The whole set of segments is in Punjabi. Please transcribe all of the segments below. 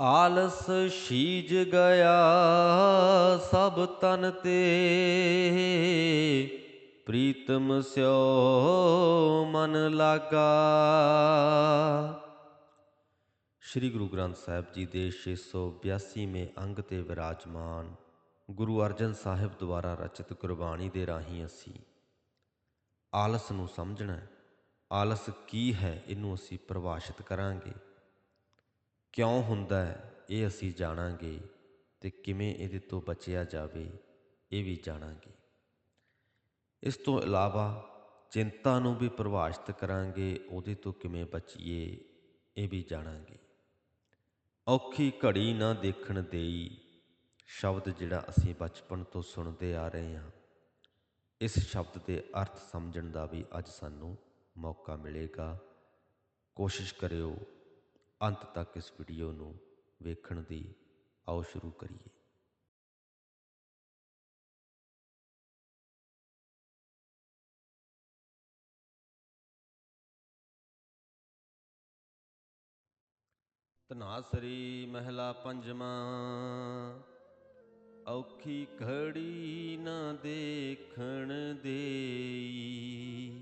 ਆਲਸ ਸ਼ੀਜ ਗਿਆ ਸਭ ਤਨ ਤੇ। ਪ੍ਰੀਤਮ ਸਿਓ ਮਨ ਲਾਗਾ। ਸ੍ਰੀ ਗੁਰੂ ਗ੍ਰੰਥ ਸਾਹਿਬ ਜੀ ਦੇ 682ਵੇਂ ਅੰਗ ਤੇ ਵਿਰਾਜਮਾਨ ਗੁਰੂ ਅਰਜਨ ਸਾਹਿਬ ਦੁਆਰਾ ਰਚਿਤ ਗੁਰਬਾਣੀ ਦੇ ਰਾਹੀਂ ਅਸੀਂ ਆਲਸ ਨੂੰ ਸਮਝਣਾ ਆਲਸ ਕੀ ਹੈ, ਇਹਨੂੰ ਅਸੀਂ ਪਰਿਭਾਸ਼ਿਤ ਕਰਾਂਗੇ। ਕਿਉਂ ਹੁੰਦਾ ਹੈ? ਇਹ ਅਸੀਂ ਜਾਣਾਂਗੇ ਤੇ ਕਿਵੇਂ ਇਹਦੇ ਤੋਂ ਬਚਿਆ ਜਾਵੇ, ਇਹ ਵੀ ਜਾਣਾਂਗੇ। ਇਸ ਤੋਂ ਇਲਾਵਾ ਚਿੰਤਾ ਨੂੰ ਵੀ ਪਰਿਭਾਸ਼ਿਤ ਕਰਾਂਗੇ, ਉਹਦੇ ਤੋਂ ਕਿਵੇਂ ਬਚੀਏ, ਇਹ ਵੀ ਜਾਣਾਂਗੇ। ਔਖੀ ਘੜੀ ਨਾ ਦੇਖਣ ਦੇਈ ਸ਼ਬਦ ਜਿਹੜਾ ਅਸੀਂ ਬਚਪਨ ਤੋਂ ਸੁਣਦੇ ਆ ਰਹੇ ਹਾਂ, ਇਸ ਸ਼ਬਦ ਦੇ ਅਰਥ ਸਮਝਣ ਦਾ ਵੀ ਅੱਜ ਸਾਨੂੰ ਮੌਕਾ ਮਿਲੇਗਾ। ਕੋਸ਼ਿਸ਼ ਕਰਿਓ ਅੰਤ ਤੱਕ ਇਸ ਵੀਡੀਓ ਨੂੰ ਵੇਖਣ ਦੀ ਆਓ ਸ਼ੁਰੂ ਕਰੀਏ। ਤਨਾਸਰੀ ਮਹਿਲਾ ਪੰਜਵਾਂ, ਔਖੀ ਘੜੀ ਨਾ ਦੇਖਣ ਦੇਈ।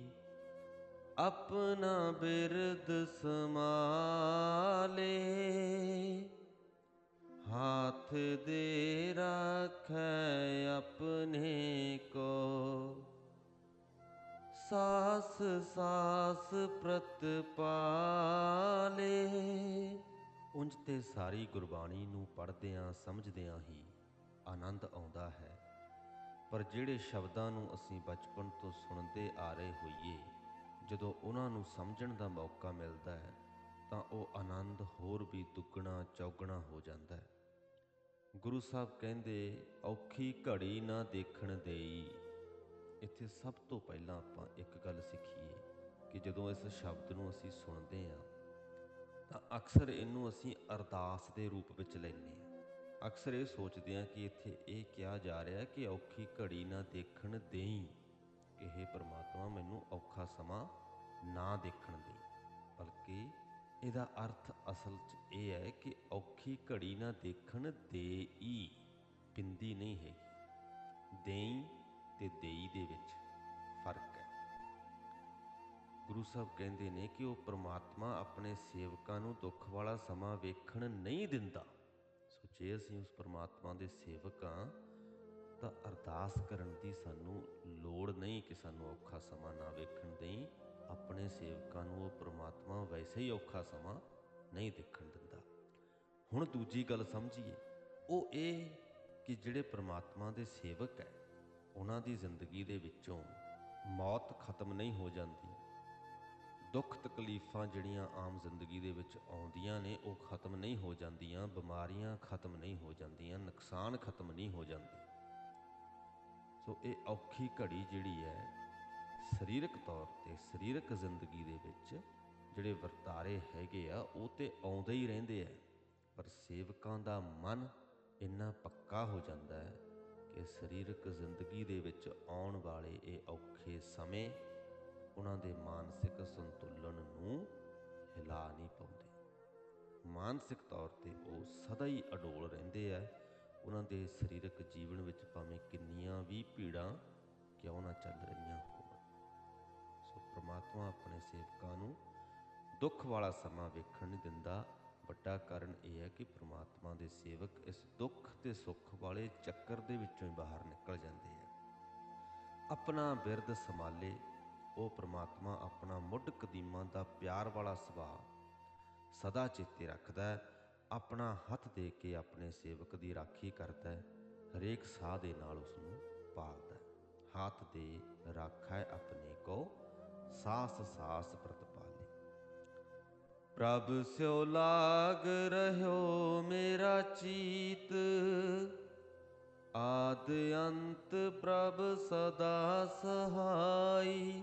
ਆਪਣਾ ਬਿਰਦ ਸਮਾਲੇ ਹਾਥ ਦੇ ਰਾਖੈ ਆਪਣੇ ਕੋ। ਸਾਸ ਸਾਸ ਪ੍ਰਤਪਾਲੇ ਉਂਝ ਤੇ ਸਾਰੀ ਗੁਰਬਾਣੀ ਨੂੰ ਪੜ੍ਹਦਿਆਂ ਸਮਝਦਿਆਂ ਹੀ ਆਨੰਦ ਆਉਂਦਾ ਹੈ। ਪਰ ਜਿਹੜੇ ਸ਼ਬਦਾਂ ਨੂੰ ਅਸੀਂ ਬਚਪਨ ਤੋਂ ਸੁਣਦੇ ਆ ਰਹੇ ਹੋਈਏ ਜਦੋਂ ਉਹਨਾਂ ਨੂੰ ਸਮਝਣ ਦਾ ਮੌਕਾ ਮਿਲਦਾ ਹੈ, ਤਾਂ ਉਹ ਆਨੰਦ ਹੋਰ ਵੀ ਦੁੱਗਣਾ ਚੌਗਣਾ ਹੋ ਜਾਂਦਾ ਹੈ। ਗੁਰੂ ਸਾਹਿਬ ਕਹਿੰਦੇ, ਔਖੀ ਘੜੀ ਨਾ ਦੇਖਣ ਦੇਈ। ਇੱਥੇ ਸਭ ਤੋਂ ਪਹਿਲਾਂ ਆਪਾਂ ਇੱਕ ਗੱਲ ਸਿੱਖੀਏ ਕਿ ਜਦੋਂ ਇਸ ਸ਼ਬਦ ਨੂੰ ਅਸੀਂ ਸੁਣਦੇ ਹਾਂ, ਤਾਂ ਅਕਸਰ ਇਹਨੂੰ ਅਸੀਂ ਅਰਦਾਸ ਦੇ ਰੂਪ ਵਿੱਚ ਲੈਂਦੇ ਹਾਂ। ਅਕਸਰ ਇਹ ਸੋਚਦੇ ਹਾਂ ਕਿ ਇੱਥੇ ਇਹ ਕਿਹਾ ਜਾ ਰਿਹਾ ਕਿ ਔਖੀ ਘੜੀ ਨਾ ਦੇਖਣ ਦੇਈ। ਇਹ ਪ੍ਰਮਾਤਮਾ, ਮੈਨੂੰ ਔਖਾ ਸਮਾਂ ਨਾ ਦੇਖਣ ਦੇ। ਬਲਕਿ ਇਹਦਾ ਅਰਥ ਅਸਲ 'ਚ ਇਹ ਹੈ ਕਿ ਔਖੀ ਘੜੀ ਨਾ ਦੇਖਣ ਦੇਈ ਬਿੰਦੀ ਨਹੀਂ ਹੈਗੀ। ਦੇਈ ਤੇ ਦੇਈ ਦੇ ਵਿੱਚ ਫ਼ਰਕ ਹੈ। ਗੁਰੂ ਸਾਹਿਬ ਕਹਿੰਦੇ ਨੇ ਕਿ ਉਹ ਪ੍ਰਮਾਤਮਾ ਆਪਣੇ ਸੇਵਕਾਂ ਨੂੰ ਦੁੱਖ ਵਾਲਾ ਸਮਾਂ ਵੇਖਣ ਨਹੀਂ ਦਿੰਦਾ। ਸੋ ਜੇ ਅਸੀਂ ਉਸ ਪ੍ਰਮਾਤਮਾ ਦੇ ਸੇਵਕ ਹਾਂ ਤਾਂ ਅਰਦਾਸ ਕਰਨ ਦੀ ਸਾਨੂੰ ਲੋੜ ਨਹੀਂ ਕਿ ਸਾਨੂੰ ਔਖਾ ਸਮਾਂ ਨਾ ਵੇਖਣ ਦੇਈ। ਆਪਣੇ ਸੇਵਕਾਂ ਨੂੰ ਉਹ ਪ੍ਰਮਾਤਮਾ ਵੈਸੇ ਹੀ ਔਖਾ ਸਮਾਂ ਨਹੀਂ ਦੇਖਣ ਦਿੰਦਾ। ਹੁਣ ਦੂਜੀ ਗੱਲ ਸਮਝੀਏ, ਉਹ ਇਹ ਕਿ ਜਿਹੜੇ ਪ੍ਰਮਾਤਮਾ ਦੇ ਸੇਵਕ ਹੈ, ਉਹਨਾਂ ਦੀ ਜ਼ਿੰਦਗੀ ਦੇ ਵਿੱਚੋਂ ਮੌਤ ਖਤਮ ਨਹੀਂ ਹੋ ਜਾਂਦੀ। ਦੁੱਖ ਤਕਲੀਫਾਂ ਜਿਹੜੀਆਂ ਆਮ ਜ਼ਿੰਦਗੀ ਦੇ ਵਿੱਚ ਆਉਂਦੀਆਂ ਨੇ, ਉਹ ਖਤਮ ਨਹੀਂ ਹੋ ਜਾਂਦੀਆਂ, ਬਿਮਾਰੀਆਂ ਖਤਮ ਨਹੀਂ ਹੋ ਜਾਂਦੀਆਂ, ਨੁਕਸਾਨ ਖਤਮ ਨਹੀਂ ਹੋ ਜਾਂਦੇ। ਸੋ ਇਹ ਔਖੀ ਘੜੀ ਜਿਹੜੀ ਹੈ, ਸਰੀਰਕ ਤੌਰ ਤੇ, ਸਰੀਰਕ ਜ਼ਿੰਦਗੀ ਦੇ ਵਿੱਚ ਜਿਹੜੇ ਵਰਤਾਰੇ ਹੈਗੇ ਆ, ਉਹ ਤੇ ਆਉਂਦੇ ਹੀ ਰਹਿੰਦੇ ਆ। ਪਰ ਸੇਵਕਾਂ ਦਾ ਮਨ ਇੰਨਾ ਪੱਕਾ ਹੋ ਜਾਂਦਾ ਹੈ ਕਿ ਸਰੀਰਕ ਜ਼ਿੰਦਗੀ ਦੇ ਵਿੱਚ ਆਉਣ ਵਾਲੇ ਇਹ ਔਖੇ ਸਮੇਂ ਉਹਨਾਂ ਦੇ ਮਾਨਸਿਕ ਸੰਤੁਲਨ ਨੂੰ ਹਿਲਾ ਨਹੀਂ ਪਾਉਂਦੇ। ਮਾਨਸਿਕ ਤੌਰ ਤੇ ਉਹ ਸਦਾ ਹੀ ਅਡੋਲ ਰਹਿੰਦੇ ਆ। ਉਹਨਾਂ ਦੇ ਸਰੀਰਕ ਜੀਵਨ ਵਿੱਚ ਭਾਵੇਂ ਕਿੰਨੀਆਂ ਵੀ ਭੀੜਾਂ ਕਿਉਂ ਨਾ ਚੱਲ ਰਹੀਆਂ ਹੋਣ। ਸੋ ਪ੍ਰਮਾਤਮਾ ਆਪਣੇ ਸੇਵਕਾਂ ਨੂੰ ਦੁੱਖ ਵਾਲਾ ਸਮਾਂ ਵੇਖਣ ਨਹੀਂ ਦਿੰਦਾ। ਵੱਡਾ ਕਾਰਨ ਇਹ ਹੈ ਕਿ ਪ੍ਰਮਾਤਮਾ ਦੇ ਸੇਵਕ ਇਸ ਦੁੱਖ ਤੇ ਸੁੱਖ ਵਾਲੇ ਚੱਕਰ ਦੇ ਵਿੱਚੋਂ ਹੀ ਬਾਹਰ ਨਿਕਲ ਜਾਂਦੇ ਆ। ਆਪਣਾ ਬਿਰਦ ਸੰਭਾਲੇ, ਉਹ ਪ੍ਰਮਾਤਮਾ ਆਪਣਾ ਮੁੱਢ ਕਦੀਮਾਂ ਦਾ ਪਿਆਰ ਵਾਲਾ ਸੁਭਾਅ ਸਦਾ ਚੇਤੇ ਰੱਖਦਾ ਹੈ। ਆਪਣਾ ਹੱਥ ਦੇ ਕੇ ਆਪਣੇ ਸੇਵਕ ਦੀ ਰਾਖੀ ਕਰਦਾ ਹੈ, ਹਰੇਕ ਸਾਹ ਦੇ ਨਾਲ ਉਸ ਨੂੰ ਪਾਲਦਾ ਹੈ। ਹੱਥ ਦੇ ਰਾਖਾ ਆਪਣੇ ਕੋ, ਸਾਸ ਸਾਸ ਪ੍ਰਤਪਾਲੇ। ਪ੍ਰਭ ਸਿਓ ਲਾਗ ਰਹਿਓ ਮੇਰਾ ਚੀਤ, ਆਦ ਅੰਤ ਪ੍ਰਭ ਸਦਾ ਸਹਾਈ,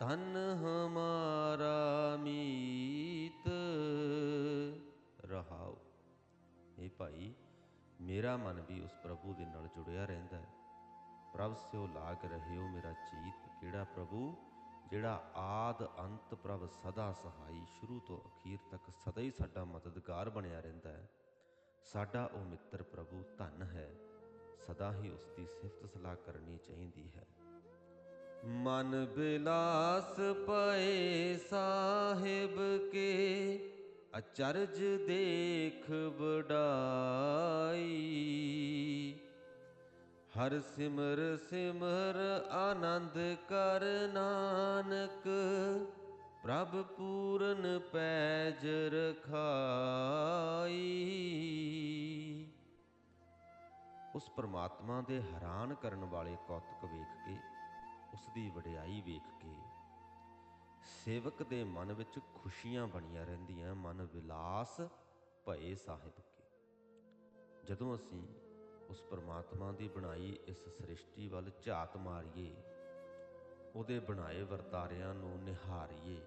ਧਨ ਹਮਾਰਾ ਮੀਤ। ਰਹਾਉ ਇਹ ਭਾਈ, ਮੇਰਾ ਮਨ ਵੀ ਉਸ ਪ੍ਰਭੂ ਦੇ ਨਾਲ ਜੁੜਿਆ ਰਹਿੰਦਾ ਹੈ। ਪ੍ਰਭ ਸਿਓ ਲਾਗ ਰਹਿਓ ਮੇਰਾ ਚੀਤ। ਕਿਹੜਾ ਪ੍ਰਭੂ? ਜਿਹੜਾ ਆਦ ਅੰਤ ਪ੍ਰਭ ਸਦਾ ਸਹਾਈ, ਸ਼ੁਰੂ ਤੋਂ ਅਖੀਰ ਤੱਕ ਸਦਾ ਹੀ ਸਾਡਾ ਮਦਦਗਾਰ ਬਣਿਆ ਰਹਿੰਦਾ ਹੈ। ਸਾਡਾ ਉਹ ਮਿੱਤਰ ਪ੍ਰਭੂ ਧਨ ਹੈ। ਸਦਾ ਹੀ ਉਸ ਦੀ ਸਿਫਤ ਸਲਾਹ ਕਰਨੀ ਚਾਹੀਦੀ ਹੈ। ਮਨ ਬਿਲਾਸ ਪਏ ਸਾਹਿਬ ਕੇ ਅਚਰਜ ਦੇਖ ਵਡਾਈ। ਹਰ ਸਿਮਰ ਸਿਮਰ ਆਨੰਦ ਕਰ ਨਾਨਕ, ਪ੍ਰਭ ਪੂਰਨ ਪੈਜ ਰਖਾਈ। ਉਸ ਪ੍ਰਮਾਤਮਾ ਦੇ ਹੈਰਾਨ ਕਰਨ ਵਾਲੇ ਕੌਤਕ ਵੇਖ ਕੇ, ਉਸ ਦੀ ਵਡਿਆਈ ਵੇਖ ਕੇ ਸੇਵਕ ਦੇ ਮਨ ਵਿੱਚ ਖੁਸ਼ੀਆਂ ਬਣੀਆਂ ਰਹਿੰਦੀਆਂ, ਮਨ ਵਿਲਾਸ ਭਏ ਸਾਹਿਬ ਕੇ। ਜਦੋਂ ਅਸੀਂ ਉਸ ਪਰਮਾਤਮਾ ਦੀ ਬਣਾਈ ਇਸ ਸ੍ਰਿਸ਼ਟੀ ਵੱਲ ਝਾਤ ਮਾਰੀਏ, ਉਹਦੇ ਬਣਾਏ ਵਰਤਾਰਿਆਂ ਨੂੰ ਨਿਹਾਰੀਏ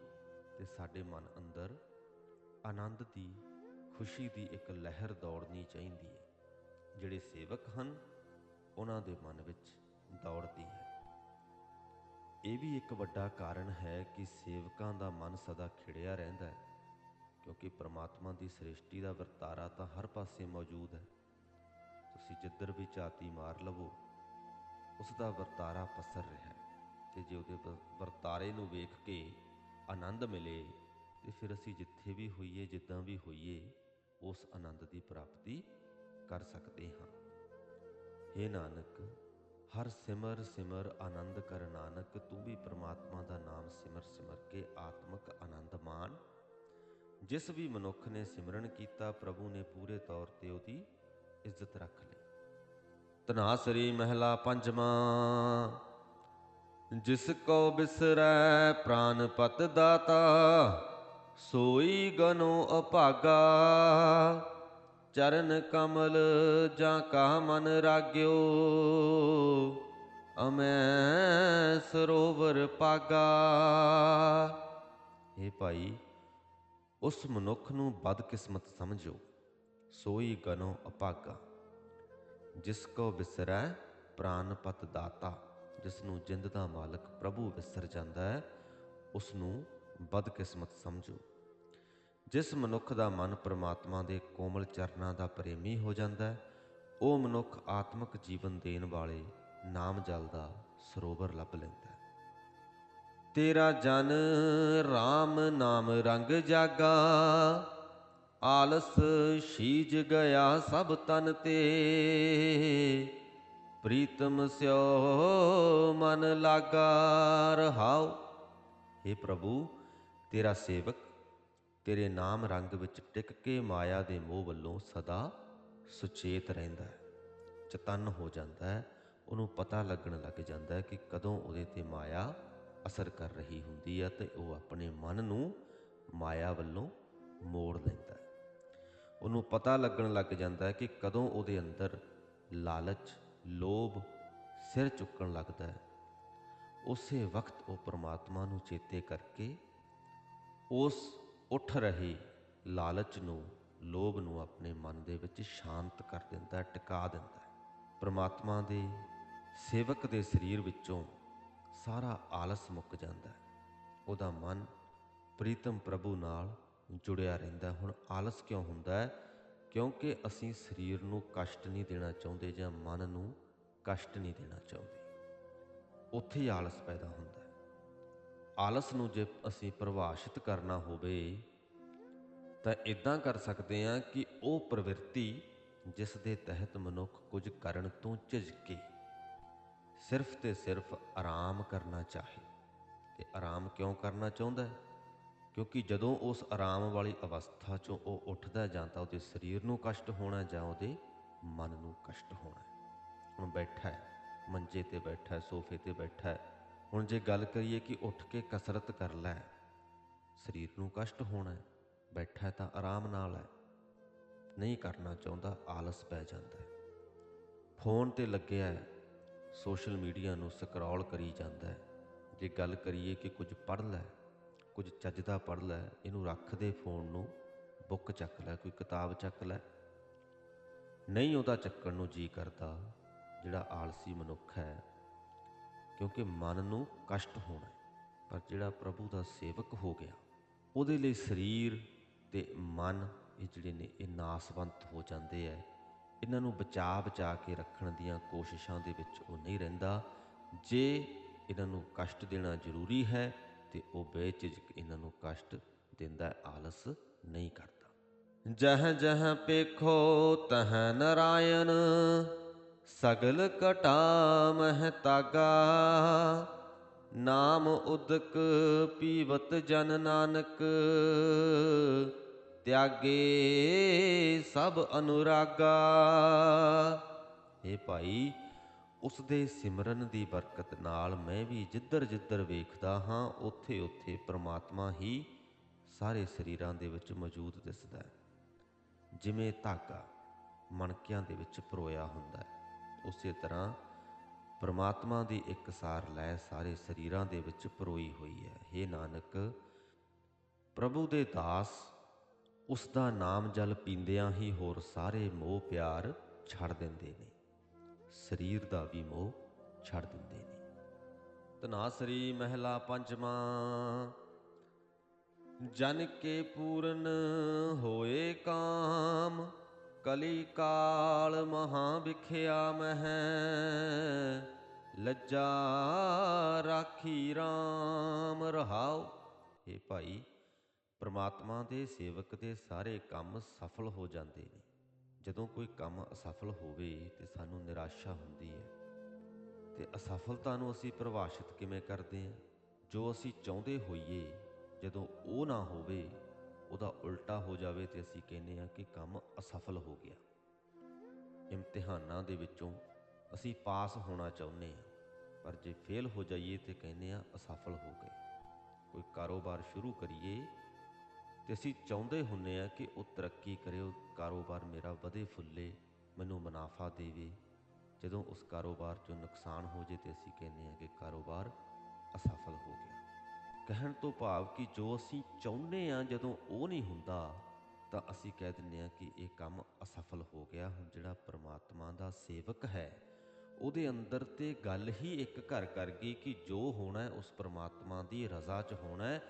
ਤੇ ਸਾਡੇ ਮਨ ਅੰਦਰ ਆਨੰਦ ਦੀ, ਖੁਸ਼ੀ ਦੀ ਇੱਕ ਲਹਿਰ ਦੌੜਨੀ ਚਾਹੀਦੀ ਹੈ। ਜਿਹੜੇ ਸੇਵਕ ਹਨ, ਉਹਨਾਂ ਦੇ ਮਨ ਵਿੱਚ ਦੌੜਦੀ ਹੈ। ਇਹ ਵੀ ਇੱਕ ਵੱਡਾ ਕਾਰਨ ਹੈ ਕਿ ਸੇਵਕਾਂ ਦਾ ਮਨ ਸਦਾ ਖਿੜਿਆ ਰਹਿੰਦਾ ਹੈ, ਕਿਉਂਕਿ ਪ੍ਰਮਾਤਮਾ ਦੀ ਸ੍ਰਿਸ਼ਟੀ ਦਾ ਵਰਤਾਰਾ ਤਾਂ ਹਰ ਪਾਸੇ ਮੌਜੂਦ ਹੈ। ਤੁਸੀਂ ਜਿੱਧਰ ਵੀ ਝਾਤੀ ਮਾਰ ਲਵੋ ਉਸ ਦਾ ਵਰਤਾਰਾ ਪਸਰ ਰਿਹਾ ਹੈ ਤੇ ਜੇ ਉਹਦੇ ਵ- ਵਰਤਾਰੇ ਨੂੰ ਵੇਖ ਕੇ ਆਨੰਦ ਮਿਲੇ ਤੇ ਫਿਰ ਅਸੀਂ ਜਿੱਥੇ ਵੀ ਹੋਈਏ, ਜਿੱਦਾਂ ਵੀ ਹੋਈਏ, ਉਸ ਆਨੰਦ ਦੀ ਪ੍ਰਾਪਤੀ ਕਰ ਸਕਦੇ ਹਾਂ। हे ਨਾਨਕ ਹਰ ਸਿਮਰ ਸਿਮਰ ਆਨੰਦ ਕਰ ਨਾਨਕ, ਤੂੰ ਵੀ ਪ੍ਰਮਾਤਮਾ ਦਾ ਨਾਮ ਸਿਮਰ ਸਿਮਰ ਕੇ ਆਤਮਿਕ ਆਨੰਦ ਮਾਣ ਜਿਸ ਵੀ ਮਨੁੱਖ ਨੇ ਸਿਮਰਨ ਕੀਤਾ, ਪ੍ਰਭੂ ਨੇ ਪੂਰੇ ਤੌਰ ਤੇ ਉਹਦੀ ਇੱਜ਼ਤ ਰੱਖ ਲਈ। ਤਨਾਸਰੀ ਮਹਿਲਾ ਪੰਜਵਾਂ, ਜਿਸ ਕੋ ਬਿਸਰੈ ਪ੍ਰਾਨ ਪਤ ਦਾਤਾ, ਸੋਈ ਗਨੋ ਅਭਾਗਾ। ਚਰਨ ਕਮਲ ਜਾਂ ਕਾ ਮਨ ਰਾਗਿਓ? ਅਮੈ ਸਰੋਵਰ ਪਾਗਾ। ਇਹ ਭਾਈ, ਉਸ ਮਨੁੱਖ ਨੂੰ ਬਦਕਿਸਮਤ ਸਮਝੋ ਸੋਈ ਗਨੋ ਅਪਾਗਾ। ਜਿਸ ਕੋ ਵਿਸਰੈ ਪ੍ਰਾਨ ਦਾਤਾ, ਜਿਸ ਨੂੰ ਜਿੰਦ ਦਾ ਮਾਲਕ ਪ੍ਰਭੂ ਵਿਸਰ ਜਾਂਦਾ ਹੈ, ਉਸ ਨੂੰ ਬਦਕਿਸਮਤ ਸਮਝੋ ਜਿਸ ਮਨੁੱਖ ਦਾ ਮਨ ਪ੍ਰਮਾਤਮਾ ਦੇ ਕੋਮਲ ਚਰਨਾਂ ਦਾ ਪ੍ਰੇਮੀ ਹੋ ਜਾਂਦਾ ਹੈ, ਉਹ ਮਨੁੱਖ ਆਤਮਿਕ ਜੀਵਨ ਦੇਣ ਵਾਲੇ ਨਾਮ ਜਲ ਦਾ ਸਰੋਵਰ ਲੱਭ ਲੈਂਦਾ ਹੈ। ਤੇਰਾ ਜਨ RAM ਨਾਮ ਰੰਗ ਜਾਗਾ, ਆਲਸ ਸ਼ੀਜ ਗਿਆ ਸਭ ਤਨ ਤੇ। ਪ੍ਰੀਤਮ ਸਿਓ ਮਨ ਲਾਗਾ, ਰਹਾਉ। हे ਪ੍ਰਭੂ, ਤੇਰਾ ਸੇਵਕ ਤੇਰੇ ਨਾਮ ਰੰਗ ਵਿੱਚ ਟਿਕ ਕੇ ਮਾਇਆ ਦੇ ਮੋਹ ਵੱਲੋਂ ਸਦਾ ਸੁਚੇਤ ਰਹਿੰਦਾ ਹੈ। ਚਤਨ ਹੋ ਜਾਂਦਾ ਹੈ। ਉਹਨੂੰ ਪਤਾ ਲੱਗਣ ਲੱਗ ਜਾਂਦਾ ਹੈ ਕਿ ਕਦੋਂ ਉਹਦੇ ਤੇ ਮਾਇਆ ਅਸਰ ਕਰ ਰਹੀ ਹੁੰਦੀ ਹੈ ਤੇ ਉਹ ਆਪਣੇ ਮਨ ਨੂੰ ਮਾਇਆ ਵੱਲੋਂ ਮੋੜ ਲੈਂਦਾ ਹੈ। ਉਹਨੂੰ ਪਤਾ ਲੱਗਣ ਲੱਗ ਜਾਂਦਾ ਹੈ ਕਿ ਕਦੋਂ ਉਹਦੇ ਅੰਦਰ ਲਾਲਚ, ਲੋਭ, ਸਿਰ ਚੁੱਕਣ ਲੱਗਦਾ ਹੈ। ਉਸੇ ਵਕਤ ਉਹ ਪਰਮਾਤਮਾ ਨੂੰ ਚੇਤੇ ਕਰਕੇ ਉਸ ਉੱਠ ਰਹੇ ਲਾਲਚ ਨੂੰ, ਲੋਭ ਨੂੰ ਆਪਣੇ ਮਨ ਦੇ ਵਿੱਚ ਸ਼ਾਂਤ ਕਰ ਦਿੰਦਾ ਹੈ, ਟਿਕਾ ਦਿੰਦਾ ਹੈ। ਪ੍ਰਮਾਤਮਾ ਦੇ ਸੇਵਕ ਦੇ ਸਰੀਰ ਵਿੱਚੋਂ ਸਾਰਾ ਆਲਸ ਮੁੱਕ ਜਾਂਦਾ ਹੈ। ਉਹਦਾ ਮਨ ਪ੍ਰੀਤਮ ਪ੍ਰਭੂ ਨਾਲ ਜੁੜਿਆ ਰਹਿੰਦਾ ਹੁਣ ਆਲਸ ਕਿਉਂ ਹੁੰਦਾ ਹੈ? ਕਿਉਂਕਿ ਅਸੀਂ ਸਰੀਰ ਨੂੰ ਕਸ਼ਟ ਨਹੀਂ ਦੇਣਾ ਚਾਹੁੰਦੇ ਜਾਂ ਮਨ ਨੂੰ ਕਸ਼ਟ ਨਹੀਂ ਦੇਣਾ ਚਾਹੁੰਦੇ। ਉੱਥੇ ਹੀ ਆਲਸ ਪੈਦਾ ਹੁੰਦਾ ਆਲਸ ਨੂੰ ਜੇ ਅਸੀਂ ਪਰਿਭਾਸ਼ਿਤ ਕਰਨਾ ਹੋਵੇ, ਤਾਂ ਇਦਾਂ ਕਰ ਸਕਦੇ ਹਾਂ ਕਿ ਉਹ ਪ੍ਰਵਿਰਤੀ ਜਿਸ ਦੇ ਤਹਿਤ ਮਨੁੱਖ ਕੁਝ ਕਰਨ ਤੋਂ ਝਿਜਕੇ, ਸਿਰਫ ਤੇ ਸਿਰਫ ਆਰਾਮ ਕਰਨਾ ਚਾਹੇ। ਤੇ ਆਰਾਮ ਕਿਉਂ ਕਰਨਾ ਚਾਹੁੰਦਾ ਹੈ? ਕਿਉਂਕਿ ਜਦੋਂ ਉਸ ਆਰਾਮ ਵਾਲੀ ਅਵਸਥਾ ਚੋਂ ਉਹ ਉੱਠਦਾ ਜਾਂ ਤਾਂ ਉਹਦੇ ਸਰੀਰ ਨੂੰ ਕਸ਼ਟ ਹੋਣਾ ਜਾਂ ਉਹਦੇ ਮਨ ਨੂੰ ਕਸ਼ਟ ਹੋਣਾ ਹੁਣ ਬੈਠਾ ਹੈ, ਮੰਜੇ ਤੇ ਬੈਠਾ ਹੈ, ਸੋਫੇ ਤੇ ਬੈਠਾ ਹੈ ਹੁਣ ਜੇ ਗੱਲ ਕਰੀਏ ਕਿ ਉੱਠ ਕੇ ਕਸਰਤ ਕਰ ਲੈ, ਸਰੀਰ ਨੂੰ ਕਸ਼ਟ ਹੋਣਾ ਹੈ, ਬੈਠਾ ਤਾਂ ਆਰਾਮ ਨਾਲ ਹੈ, ਨਹੀਂ ਕਰਨਾ ਚਾਹੁੰਦਾ ਆਲਸ ਪੈ ਜਾਂਦਾ ਹੈ। ਫੋਨ ਤੇ ਲੱਗਿਆ ਹੈ, ਸੋਸ਼ਲ ਮੀਡੀਆ ਨੂੰ ਸਕਰੋਲ ਕਰੀ ਜਾਂਦਾ ਹੈ। ਜੇ ਗੱਲ ਕਰੀਏ ਕਿ ਕੁਝ ਪੜ੍ਹ ਲੈ, ਕੁਝ ਚੱਜ ਦਾ ਪੜ੍ਹ ਲੈ, ਇਹਨੂੰ ਰੱਖ ਦੇ ਫੋਨ ਨੂੰ, ਬੁੱਕ ਚੱਕ ਲੈ, ਕੋਈ ਕਿਤਾਬ ਚੱਕ ਲੈ, ਨਹੀਂ ਉਹਦਾ ਚੱਕਣ ਨੂੰ ਜੀ ਕਰਦਾ, ਜਿਹੜਾ ਆਲਸੀ ਮਨੁੱਖ ਹੈ ਕਿਉਂਕਿ ਮਨ ਨੂੰ ਕਸ਼ਟ ਹੋਣਾ ਪਰ ਜਿਹੜਾ ਪ੍ਰਭੂ ਦਾ ਸੇਵਕ ਹੋ ਗਿਆ, ਉਹਦੇ ਲਈ ਸਰੀਰ ਤੇ ਮਨ ਇਹ ਜਿਹੜੇ ਨੇ, ਇਹ ਨਾਸਵੰਤ ਹੋ ਜਾਂਦੇ ਐ ਇਹਨਾਂ ਨੂੰ ਬਚਾ ਬਚਾ ਕੇ ਰੱਖਣ ਦੀਆਂ ਕੋਸ਼ਿਸ਼ਾਂ ਦੇ ਵਿੱਚ ਉਹ ਨਹੀਂ ਰਹਿੰਦਾ। ਜੇ ਇਹਨਾਂ ਨੂੰ ਕਸ਼ਟ ਦੇਣਾ ਜ਼ਰੂਰੀ ਹੈ, ਤੇ ਉਹ ਬੇਝਿਜਕ ਇਹਨਾਂ ਨੂੰ ਕਸ਼ਟ ਦਿੰਦਾ, ਆਲਸ ਨਹੀਂ ਕਰਦਾ। ਜਹ ਜਹ ਪੇਖੋ ਤਹ ਨਰਾਇਣ ਸਗਲ ਕਟਾ ਮਹਿ ਤਾਗਾ। ਨਾਮ ਉਦਕ ਪੀਵਤ ਜਨ ਨਾਨਕ। ਤਿਆਗੇ ਸਭ ਅਨੁਰਾਗਾ। ਇਹ ਭਾਈ ਉਸ ਦੇ ਸਿਮਰਨ ਦੀ ਬਰਕਤ ਨਾਲ ਮੈਂ ਵੀ ਜਿੱਧਰ ਜਿੱਧਰ ਵੇਖਦਾ ਹਾਂ, ਉੱਥੇ ਉੱਥੇ ਪ੍ਰਮਾਤਮਾ ਹੀ ਸਾਰੇ ਸਰੀਰਾਂ ਦੇ ਵਿੱਚ ਮੌਜੂਦ ਦਿਸਦਾ ਹੈ। ਜਿਵੇਂ ਧਾਗਾ ਮਣਕਿਆਂ ਦੇ ਵਿੱਚ ਪਰੋਇਆ ਹੁੰਦਾ ਹੈ। ਉਸੇ ਤਰ੍ਹਾਂ ਪ੍ਰਮਾਤਮਾ ਦੀ ਇੱਕ ਸਾਰ ਲੈ ਸਾਰੇ ਸਰੀਰਾਂ ਦੇ ਵਿੱਚ ਪਰੋਈ ਹੋਈ ਹੈ। हे ਨਾਨਕ, ਪ੍ਰਭੂ ਦੇ ਦਾਸ, ਉਸ ਦਾ ਨਾਮ ਜਲ ਪੀਂਦਿਆਂ ਹੀ ਹੋਰ ਸਾਰੇ ਮੋਹ ਪਿਆਰ ਛੱਡ ਦਿੰਦੇ ਨੇ। ਸਰੀਰ ਦਾ ਵੀ ਮੋਹ ਛੱਡ ਦਿੰਦੇ ਨੇ। ਤਨਾਸਰੀ ਮਹਿਲਾ ਪੰਜਵਾਂ, ਜਨ ਕੇ ਪੂਰਨ ਹੋਏ ਕਾਮ ਕਲੀ ਕਾਲ ਮਹਾ ਵਿਖਿਆ ਮਹਿ। ਲੱਜਾ ਰਾਖੀ RAM ਰਹਾਓ ਇਹ ਭਾਈ, ਪ੍ਰਮਾਤਮਾ ਦੇ ਸੇਵਕ ਦੇ ਸਾਰੇ ਕੰਮ ਸਫਲ ਹੋ ਜਾਂਦੇ ਨੇ। ਜਦੋਂ ਕੋਈ ਕੰਮ ਅਸਫਲ ਹੋਵੇ ਤੇ ਸਾਨੂੰ ਨਿਰਾਸ਼ਾ ਹੁੰਦੀ ਹੈ। ਤੇ ਅਸਫਲਤਾ ਨੂੰ ਅਸੀਂ ਪਰਿਭਾਸ਼ਿਤ ਕਿਵੇਂ ਕਰਦੇ ਹਾਂ? ਜੋ ਅਸੀਂ ਚਾਹੁੰਦੇ ਹੋਈਏ, ਜਦੋਂ ਉਹ ਨਾ ਹੋਵੇ ਉਹਦਾ ਉਲਟਾ ਹੋ ਜਾਵੇ ਤੇ ਅਸੀਂ ਕਹਿੰਦੇ ਹਾਂ ਕਿ ਕੰਮ ਅਸਫਲ ਹੋ ਗਿਆ। ਇਮਤਿਹਾਨਾਂ ਦੇ ਵਿੱਚੋਂ ਅਸੀਂ ਪਾਸ ਹੋਣਾ ਚਾਹੁੰਦੇ ਹਾਂ, ਪਰ ਜੇ ਫੇਲ ਹੋ ਜਾਈਏ ਤੇ ਕਹਿੰਦੇ ਹਾਂ ਅਸਫਲ ਹੋ ਗਏ। ਕੋਈ ਕਾਰੋਬਾਰ ਸ਼ੁਰੂ ਕਰੀਏ ਤੇ ਅਸੀਂ ਚਾਹੁੰਦੇ ਹੁੰਨੇ ਆ ਕਿ ਉਹ ਤਰੱਕੀ ਕਰੇ, ਉਹ ਕਾਰੋਬਾਰ ਮੇਰਾ ਵਧੇ ਫੁੱਲੇ, ਮੈਨੂੰ ਮੁਨਾਫਾ ਦੇਵੇ। ਜਦੋਂ ਉਸ ਕਾਰੋਬਾਰ 'ਚੋਂ ਨੁਕਸਾਨ ਹੋ ਜੇ ਤੇ ਅਸੀਂ ਕਹਿੰਦੇ ਆ ਕਿ ਕਾਰੋਬਾਰ ਅਸਫਲ ਹੋ ਗਿਆ। ਕਹਿਣ ਤੋਂ ਭਾਵ ਕਿ ਜੋ ਅਸੀਂ ਚਾਹੁੰਦੇ ਆ ਜਦੋਂ ਉਹ ਨਹੀਂ ਹੁੰਦਾ, ਤਾਂ ਅਸੀਂ ਕਹਿ ਦਿੰਦੇ ਆ ਕਿ ਇਹ ਕੰਮ ਅਸਫਲ ਹੋ ਗਿਆ ਹੁਣ ਜਿਹੜਾ ਪ੍ਰਮਾਤਮਾ ਦਾ ਸੇਵਕ ਹੈ। ਉਹਦੇ ਅੰਦਰ ਤੇ ਗੱਲ ਹੀ ਇੱਕ ਘਰ ਕਰ ਗਈ ਕਿ ਜੋ ਹੋਣਾ ਹੈ, ਉਸ ਪ੍ਰਮਾਤਮਾ ਦੀ ਰਜ਼ਾ 'ਚ ਹੋਣਾ ਹੈ।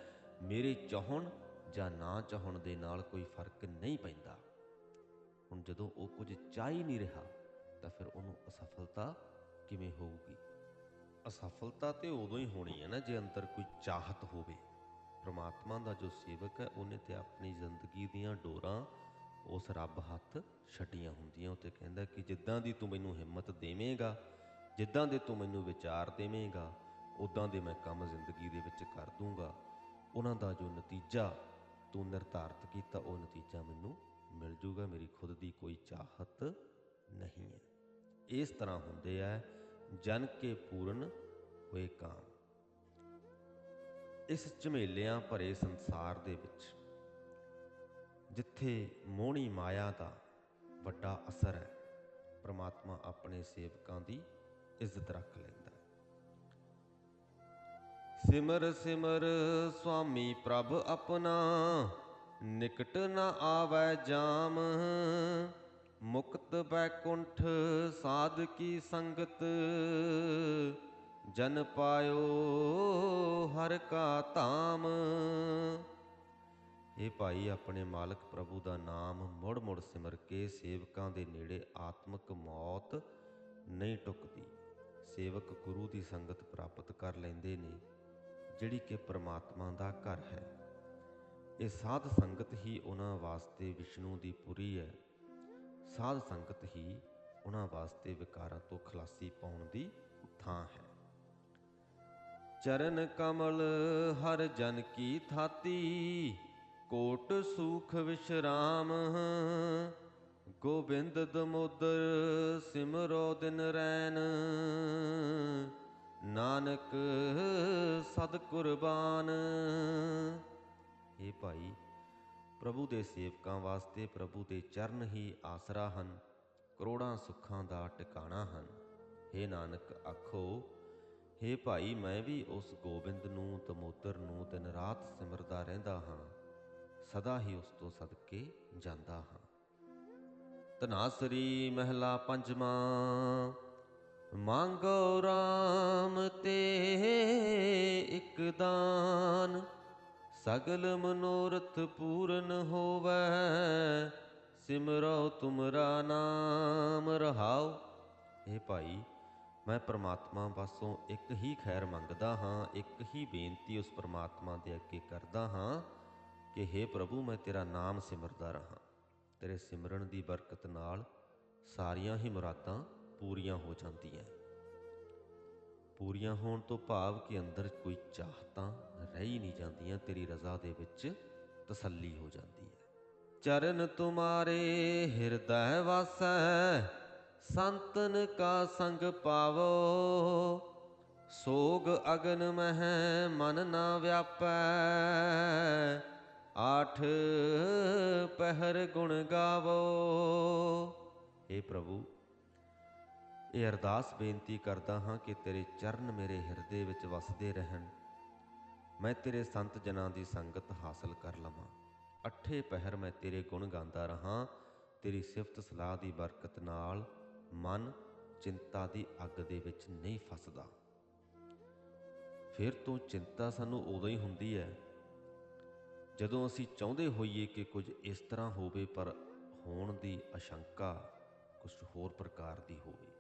ਮੇਰੇ ਚਾਹਣ ਜਾਂ ਨਾ ਚਾਹਣ ਦੇ ਨਾਲ ਕੋਈ ਫ਼ਰਕ ਨਹੀਂ ਪੈਂਦਾ। ਹੁਣ ਜਦੋਂ ਉਹ ਕੁਝ ਚਾਹ ਹੀ ਨਹੀਂ ਰਿਹਾ, ਤਾਂ ਫਿਰ ਉਹਨੂੰ ਅਸਫਲਤਾ ਕਿਵੇਂ ਹੋਊਗੀ? ਅਸਫਲਤਾ ਤੇ ਉਦੋਂ ਹੀ ਹੋਣੀ ਹੈ ਨਾ, ਜੇ ਅੰਦਰ ਕੋਈ ਚਾਹਤ ਹੋਵੇ। ਪ੍ਰਮਾਤਮਾ ਦਾ ਜੋ ਸੇਵਕ ਹੈ, ਉਹਨੇ ਤੇ ਆਪਣੀ ਜ਼ਿੰਦਗੀ ਦੀਆਂ ਡੋਰਾਂ ਉਸ ਰੱਬ ਹੱਥ ਛੱਡੀਆਂ ਹੁੰਦੀਆਂ। ਉਹ ਤੇ ਕਹਿੰਦਾ ਕਿ ਜਿੱਦਾਂ ਦੀ ਤੂੰ ਮੈਨੂੰ ਹਿੰਮਤ ਦੇਵੇਂਗਾ, ਜਿੱਦਾਂ ਦੇ ਤੂੰ ਮੈਨੂੰ ਵਿਚਾਰ ਦੇਵੇਂਗਾ ਉਦਾਂ ਦੇ ਮੈਂ ਕੰਮ ਜ਼ਿੰਦਗੀ ਦੇ ਵਿੱਚ ਕਰ ਦੂੰਗਾ। ਉਹਨਾਂ ਦਾ ਜੋ ਨਤੀਜਾ ਤੂੰ ਨਿਰਧਾਰਤ ਕੀਤਾ, ਉਹ ਨਤੀਜਾ ਮੈਨੂੰ ਮਿਲ ਜੂਗਾ। ਮੇਰੀ ਖੁਦ ਦੀ ਕੋਈ ਚਾਹਤ ਨਹੀਂ ਹੈ। ਇਸ ਤਰ੍ਹਾਂ ਹੁੰਦੇ ਆ ਜਨ ਕੇ ਪੂਰਨ ਹੋਏ ਕਾਮ। ਇਸ ਝਮੇਲਿਆਂ ਭਰੇ ਸੰਸਾਰ ਦੇ ਵਿੱਚ, ਜਿੱਥੇ ਮੋਹਣੀ ਮਾਇਆ ਦਾ ਵੱਡਾ ਅਸਰ ਹੈ, ਪ੍ਰਮਾਤਮਾ ਆਪਣੇ ਸੇਵਕਾਂ ਦੀ ਇੱਜ਼ਤ ਰੱਖ ਲੈਂਦਾ ਹੈ। ਸਿਮਰ ਸਿਮਰ ਸੁਆਮੀ ਪ੍ਰਭ ਆਪਣਾ, ਨਿਕਟ ਨਾ ਆਵੈ ਜਾਮ ਮੁਕਤ ਬੈਕੁੰਠ ਸਾਧ ਕੀ ਸੰਗਤ, ਜਨ ਪਾਇਓ ਹਰ ਕਾ ਧਾਮ। ਇਹ ਭਾਈ, ਆਪਣੇ ਮਾਲਕ ਪ੍ਰਭੂ ਦਾ ਨਾਮ ਮੁੜ ਮੁੜ ਸਿਮਰ ਕੇ ਸੇਵਕਾਂ ਦੇ ਨੇੜੇ ਆਤਮਿਕ ਮੌਤ ਨਹੀਂ ਟੁਕਦੀ। ਸੇਵਕ ਗੁਰੂ ਦੀ ਸੰਗਤ ਪ੍ਰਾਪਤ ਕਰ ਲੈਂਦੇ ਨੇ, ਜਿਹੜੀ ਕਿ ਪ੍ਰਮਾਤਮਾ ਦਾ ਘਰ ਹੈ। ਇਹ ਸਾਧ ਸੰਗਤ ਹੀ ਉਹਨਾਂ ਵਾਸਤੇ ਵਿਸ਼ਨੂੰ ਦੀ ਪੁਰੀ ਹੈ। ਸਾਧ ਸੰਗਤ ਹੀ ਉਹਨਾਂ ਵਾਸਤੇ ਵਿਕਾਰਾਂ ਤੋਂ ਖਲਾਸੀ ਪਾਉਣ ਦੀ ਥਾਂ ਹੈ। ਚਰਨ ਕਮਲ ਹਰ ਜਨ ਕੀ ਥਾਤੀ, ਕੋਟ ਸੂਖ ਵਿਸ਼ਰਾਮ, ਗੋਬਿੰਦ ਦਮੋਦਰ ਸਿਮਰੋ ਦਿਨ ਰੈਨ ਨਾਨਕ ਸਦ ਕੁਰਬਾਨ। ਇਹ ਭਾਈ ਪ੍ਰਭੂ ਦੇ ਸੇਵਕਾਂ ਵਾਸਤੇ ਪ੍ਰਭੂ ਦੇ ਚਰਨ ਹੀ ਆਸਰਾ ਹਨ, ਕਰੋੜਾਂ ਸੁੱਖਾਂ ਦਾ ਟਿਕਾਣਾ ਹਨ। हे ਨਾਨਕ, ਆਖੋ हे ਭਾਈ, ਮੈਂ ਵੀ ਉਸ ਗੋਬਿੰਦ ਨੂੰ, ਦਮੋਦਰ ਨੂੰ ਦਿਨ ਰਾਤ ਸਿਮਰਦਾ ਰਹਿੰਦਾ ਹਾਂ, ਸਦਾ ਹੀ ਉਸ ਤੋਂ ਸਦਕੇ ਜਾਂਦਾ ਹਾਂ। ਤਨਾਸਰੀ ਮਹਿਲਾ ਪੰਜਵਾਂ, ਮੰਗੋ RAM ਤੇ ਇੱਕ ਦਾਨ। ਸਗਲ ਮਨੋਰਥ ਪੂਰਨ ਹੋਵੇ, ਸਿਮਰੋ ਤੁਮਰਾ ਨਾਮ ਰਹਾਉ। ਇਹ ਭਾਈ, ਮੈਂ ਪ੍ਰਮਾਤਮਾ ਪਾਸੋਂ ਇੱਕ ਹੀ ਖੈਰ ਮੰਗਦਾ ਹਾਂ, ਇੱਕ ਹੀ ਬੇਨਤੀ ਉਸ ਪ੍ਰਮਾਤਮਾ ਦੇ ਅੱਗੇ ਕਰਦਾ ਹਾਂ ਕਿ हे ਪ੍ਰਭੂ, ਮੈਂ ਤੇਰਾ ਨਾਮ ਸਿਮਰਦਾ ਰਹਾ। ਤੇਰੇ ਸਿਮਰਨ ਦੀ ਬਰਕਤ ਨਾਲ ਸਾਰੀਆਂ ਹੀ ਮੁਰਾਦਾਂ ਪੂਰੀਆਂ ਹੋ ਜਾਂਦੀਆਂ। ਪੂਰੀਆਂ ਹੋਣ ਤੋਂ ਭਾਵ ਕਿ ਅੰਦਰ ਕੋਈ ਚਾਹਤਾਂ ਰਹੀ ਨਹੀਂ ਜਾਂਦੀਆਂ, ਤੇਰੀ ਰਜ਼ਾ ਦੇ ਵਿੱਚ ਤਸੱਲੀ ਹੋ ਜਾਂਦੀ ਹੈ। ਚਰਨ ਤੁਮਾਰੇ ਹਿਰਦੈ ਵਾਸੈ, ਸੰਤਨ ਕਾ ਸੰਗ ਪਾਵੋ। ਸੋਗ ਅਗਨ ਮਹਿ ਮਨ ਨਾ ਵਿਆਪੈ, ਆਠ ਪਹਿਰ ਗੁਣ ਗਾਵੋ। ਏ ਪ੍ਰਭੂ ਇਹ ਅਰਦਾਸ ਬੇਨਤੀ ਕਰਦਾ ਹਾਂ ਕਿ ਤੇਰੇ ਚਰਨ ਮੇਰੇ ਹਿਰਦੇ ਵਿੱਚ ਵਸਦੇ ਰਹਿਣ। ਮੈਂ ਤੇਰੇ ਸੰਤ ਜਨਾਂ ਦੀ ਸੰਗਤ ਹਾਸਲ ਕਰ ਲਵਾਂ। ਅੱਠੇ ਪਹਿਰ ਮੈਂ ਤੇਰੇ ਗੁਣ ਗਾਉਂਦਾ ਰਹਾ। ਤੇਰੀ ਸਿਫਤ ਸਲਾਹ ਦੀ ਬਰਕਤ ਨਾਲ ਮਨ ਚਿੰਤਾ ਦੀ ਅੱਗ ਦੇ ਵਿੱਚ ਨਹੀਂ ਫਸਦਾ। ਫਿਰ ਤੋਂ ਚਿੰਤਾ ਸਾਨੂੰ ਉਦੋਂ ਹੀ ਹੁੰਦੀ ਹੈ ਜਦੋਂ ਅਸੀਂ ਚਾਹੁੰਦੇ ਹੋਈਏ ਕਿ ਕੁਝ ਇਸ ਤਰ੍ਹਾਂ ਹੋਵੇ, ਪਰ ਹੋਣ ਦੀ ਆਸ਼ੰਕਾ ਕੁਝ ਹੋਰ ਪ੍ਰਕਾਰ ਦੀ ਹੋਵੇ।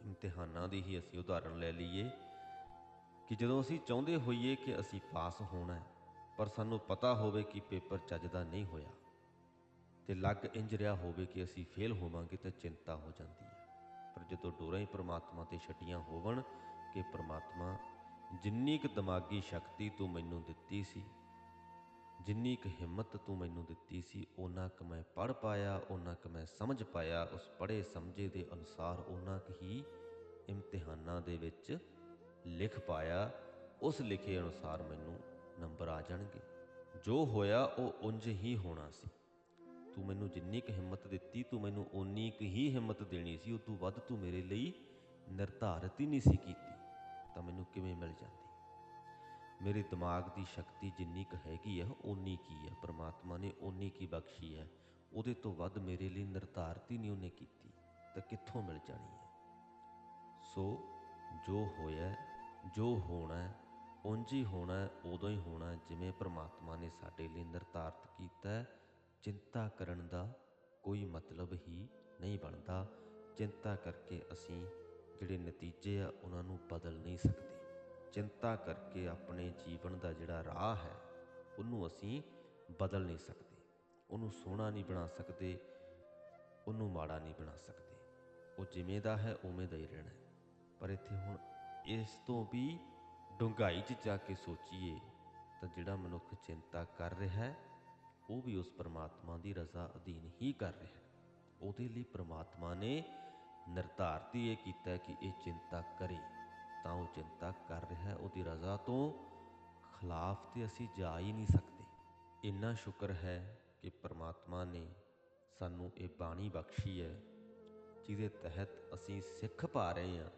ਇਮਤਿਹਾਨਾਂ ਦੀ ਹੀ ਅਸੀਂ ਉਦਾਹਰਣ ਲੈ ਲਈਏ ਕਿ ਜਦੋਂ ਅਸੀਂ ਚਾਹੁੰਦੇ ਹੋਈਏ ਕਿ ਅਸੀਂ ਪਾਸ ਹੋਣਾ ਹੈ, ਪਰ ਸਾਨੂੰ ਪਤਾ ਹੋਵੇ ਕਿ ਪੇਪਰ ਚੱਜ ਦਾ ਨਹੀਂ ਹੋਇਆ ਤੇ ਲੱਗ ਇੰਜ ਰਿਹਾ ਹੋਵੇ ਕਿ ਅਸੀਂ ਫੇਲ ਹੋਵਾਂਗੇ ਤਾਂ ਚਿੰਤਾ ਹੋ ਜਾਂਦੀ ਹੈ। ਪਰ ਜਦੋਂ ਡੋਰਾਂ ਹੀ ਪ੍ਰਮਾਤਮਾ ਤੇ ਛਟੀਆਂ ਹੋਵਣ ਕਿ ਪ੍ਰਮਾਤਮਾ ਜਿੰਨੀ ਕੁ ਦਿਮਾਗੀ ਸ਼ਕਤੀ ਤੂੰ ਮੈਨੂੰ ਦਿੱਤੀ ਸੀ ਜਿੰਨੀ ਕੁ ਹਿੰਮਤ ਤੂੰ ਮੈਨੂੰ ਦਿੱਤੀ ਸੀ ਉਹਨਾਂ ਕੁ ਮੈਂ ਪੜ ਪਾਇਆ ਉਹਨਾਂ ਕੁ ਮੈਂ ਸਮਝ ਪਾਇਆ। ਉਸ ਪੜ੍ਹੇ ਸਮਝੇ ਦੇ ਅਨੁਸਾਰ ਉਹਨਾਂ ਕੁ ਹੀ ਇਮਤਿਹਾਨਾਂ ਦੇ ਵਿੱਚ ਲਿਖ ਪਾਇਆ। ਉਸ ਲਿਖੇ ਅਨੁਸਾਰ ਮੈਨੂੰ ਨੰਬਰ ਆ ਜਾਣਗੇ। ਜੋ ਹੋਇਆ, ਉਹ ਉੰਜ ਹੀ ਹੋਣਾ ਸੀ। ਤੂੰ ਮੈਨੂੰ ਜਿੰਨੀ ਕੁ ਹਿੰਮਤ ਦਿੱਤੀ, ਤੂੰ ਮੈਨੂੰ ਓਨੀ ਕੁ ਹੀ ਹਿੰਮਤ ਦੇਣੀ ਸੀ। ਉਹ ਤੋਂ ਵੱਧ ਤੂੰ ਮੇਰੇ ਲਈ ਨਿਰਧਾਰਿਤ ਹੀ ਨਹੀਂ ਸੀ ਕੀਤੀ। ਤਾਂ ਮੈਨੂੰ ਕਿਵੇਂ ਮਿਲ ਜਾਂਦੀ? ਮੇਰੇ ਦਿਮਾਗ ਦੀ ਸ਼ਕਤੀ ਜਿੰਨੀ ਕੁ ਹੈਗੀ ਹੈ, ਓਨੀ ਕੀ ਹੈ। ਪ੍ਰਮਾਤਮਾ ਨੇ ਓਨੀ ਕੀ ਬਖਸ਼ੀ ਹੈ। ਉਹਦੇ ਤੋਂ ਵੱਧ ਮੇਰੇ ਲਈ ਨਿਰਧਾਰਤ ਹੀ ਨਹੀਂ ਉਹਨੇ ਕੀਤੀ। ਤਾਂ ਕਿੱਥੋਂ ਮਿਲ ਜਾਣੀ ਹੈ? ਸੋ ਜੋ ਹੋਇਆ, ਜੋ ਹੋਣਾ, ਉਂਝ ਹੀ ਹੋਣਾ, ਉਦੋਂ ਹੀ ਹੋਣਾ ਜਿਵੇਂ ਪ੍ਰਮਾਤਮਾ ਨੇ ਸਾਡੇ ਲਈ ਨਿਰਧਾਰਤ ਕੀਤਾ ਚਿੰਤਾ ਕਰਨ ਦਾ ਕੋਈ ਮਤਲਬ ਹੀ ਨਹੀਂ ਬਣਦਾ। ਚਿੰਤਾ ਕਰਕੇ ਅਸੀਂ ਜਿਹੜੇ ਨਤੀਜੇ ਆ, ਉਹਨਾਂ ਨੂੰ ਬਦਲ ਨਹੀਂ ਸਕਦੇ। ਚਿੰਤਾ ਕਰਕੇ ਆਪਣੇ ਜੀਵਨ ਦਾ ਜਿਹੜਾ ਰਾਹ ਹੈ, ਉਹਨੂੰ ਅਸੀਂ ਬਦਲ ਨਹੀਂ ਸਕਦੇ। ਉਹਨੂੰ ਸੋਹਣਾ ਨਹੀਂ ਬਣਾ ਸਕਦੇ, ਉਹਨੂੰ ਮਾੜਾ ਨਹੀਂ ਬਣਾ ਸਕਦੇ। ਉਹ ਜਿਵੇਂ ਦਾ ਹੈ, ਉਵੇਂ ਦਾ ਹੀ ਰਹਿਣਾ ਪਰ ਇੱਥੇ ਹੁਣ ਇਸ ਤੋਂ ਵੀ ਡੂੰਘਾਈ 'ਚ ਜਾ ਕੇ ਸੋਚੀਏ, ਤਾਂ ਜਿਹੜਾ ਮਨੁੱਖ ਚਿੰਤਾ ਕਰ ਰਿਹਾ ਹੈ, ਉਹ ਵੀ ਉਸ ਪ੍ਰਮਾਤਮਾ ਦੀ ਰਜ਼ਾ ਅਧੀਨ ਹੀ ਕਰ ਰਿਹਾ ਹੈ। ਉਹਦੇ ਲਈ ਪ੍ਰਮਾਤਮਾ ਨੇ ਨਿਰਧਾਰਤ ਹੀ ਇਹ ਕੀਤਾ ਕਿ ਇਹ ਚਿੰਤਾ ਕਰੇ। ਤਾਂ ਉਹ ਚਿੰਤਾ ਕਰ ਰਿਹਾ ਹੈ, ਉਹਦੀ ਰਜ਼ਾ ਤੋਂ ਖਿਲਾਫ ਤੇ ਅਸੀਂ ਜਾ ਹੀ ਨਹੀਂ ਸਕਦੇ। ਇੰਨਾ ਸ਼ੁਕਰ ਹੈ ਕਿ ਪ੍ਰਮਾਤਮਾ ਨੇ ਸਾਨੂੰ ਇਹ ਬਾਣੀ ਬਖਸ਼ੀ ਹੈ, ਜਿਹਦੇ ਤਹਿਤ ਅਸੀਂ ਸਿੱਖ ਪਾ ਰਹੇ ਹਾਂ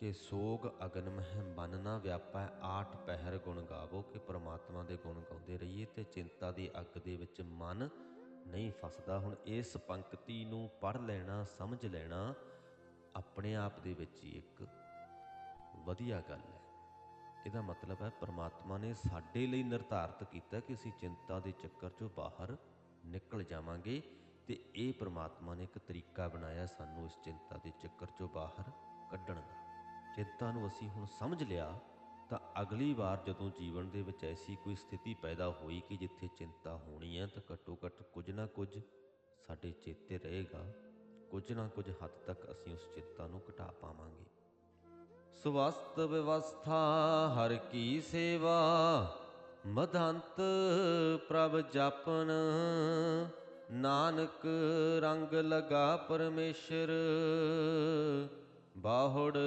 ਕਿ ਸੋਗ ਅਗਨ ਮਹਿ ਮਨ ਨਾ ਵਿਆਪੈ, ਆਠ ਪਹਿਰ ਗੁਣ ਗਾਵੋ, ਕਿ ਪ੍ਰਮਾਤਮਾ ਦੇ ਗੁਣ ਗਾਉਂਦੇ ਰਹੀਏ ਤੇ ਚਿੰਤਾ ਦੀ ਅੱਗ ਦੇ ਵਿੱਚ ਮਨ ਨਹੀਂ ਫਸਦਾ। ਹੁਣ ਇਸ ਪੰਕਤੀ ਨੂੰ ਪੜ੍ਹ ਲੈਣਾ, ਸਮਝ ਲੈਣਾ, ਆਪਣੇ ਆਪ ਦੇ ਵਿੱਚ ਹੀ ਇੱਕ ਵਧੀਆ ਗੱਲ ਹੈ। ਇਹਦਾ ਮਤਲਬ ਹੈ ਪ੍ਰਮਾਤਮਾ ਨੇ ਸਾਡੇ ਲਈ ਨਿਰਧਾਰਤ ਕੀਤਾ ਕਿ ਅਸੀਂ ਚਿੰਤਾ ਦੇ ਚੱਕਰ ਚੋਂ ਬਾਹਰ ਨਿਕਲ ਜਾਵਾਂਗੇ ਤੇ ਇਹ ਪ੍ਰਮਾਤਮਾ ਨੇ ਇੱਕ ਤਰੀਕਾ ਬਣਾਇਆ ਸਾਨੂੰ ਇਸ ਚਿੰਤਾ ਦੇ ਚੱਕਰ ਚੋਂ ਬਾਹਰ ਕੱਢਣ ਦਾ। ਚਿੰਤਾ ਨੂੰ ਅਸੀਂ ਹੁਣ ਸਮਝ ਲਿਆ ਤਾਂ ਅਗਲੀ ਵਾਰ ਜਦੋਂ ਜੀਵਨ ਦੇ ਵਿੱਚ ਐਸੀ ਕੋਈ ਸਥਿਤੀ ਪੈਦਾ ਹੋਈ ਕਿ ਜਿੱਥੇ ਚਿੰਤਾ ਹੋਣੀ ਹੈ ਤਾਂ ਘੱਟੋ ਘੱਟ ਕੁਝ ਨਾ ਕੁਝ ਸਾਡੇ ਚੇਤੇ ਰਹੇਗਾ। ਕੁਝ ਨਾ ਕੁਝ ਹੱਦ ਤੱਕ ਅਸੀਂ ਉਸ ਚਿੰਤਾ ਨੂੰ ਘਟਾ ਪਾਵਾਂਗੇ। ਸਵਸਤ ਵਿਵਸਥਾ, ਹਰ ਕੀ ਸੇਵਾ ਮਧੰਤ ਪ੍ਰਭ ਜਾਪਨ। ਨਾਨਕ ਰੰਗ ਲਗਾ ਪਰਮੇਸ਼ਰ, ਬਾਹੁੜ